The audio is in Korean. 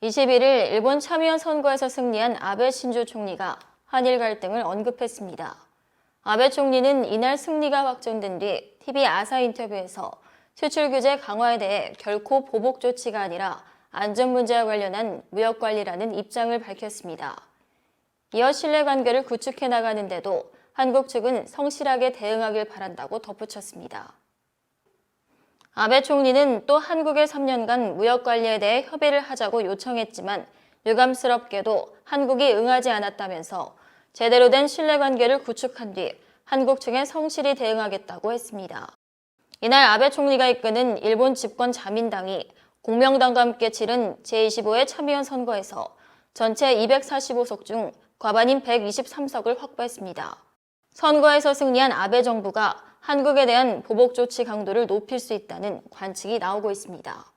21일 일본 참의원 선거에서 승리한 아베 신조 총리가 한일 갈등을 언급했습니다. 아베 총리는 이날 승리가 확정된 뒤 TV 아사 인터뷰에서 수출 규제 강화에 대해 결코 보복 조치가 아니라 안전 문제와 관련한 무역 관리라는 입장을 밝혔습니다. 이어 신뢰 관계를 구축해 나가는데도 한국 측은 성실하게 대응하길 바란다고 덧붙였습니다. 아베 총리는 또 한국의 3년간 무역 관리에 대해 협의를 하자고 요청했지만 유감스럽게도 한국이 응하지 않았다면서 제대로 된 신뢰 관계를 구축한 뒤 한국 측에 성실히 대응하겠다고 했습니다. 이날 아베 총리가 이끄는 일본 집권 자민당이 공명당과 함께 치른 제25회 참의원 선거에서 전체 245석 중 과반인 123석을 확보했습니다. 선거에서 승리한 아베 정부가 한국에 대한 보복 조치 강도를 높일 수 있다는 관측이 나오고 있습니다.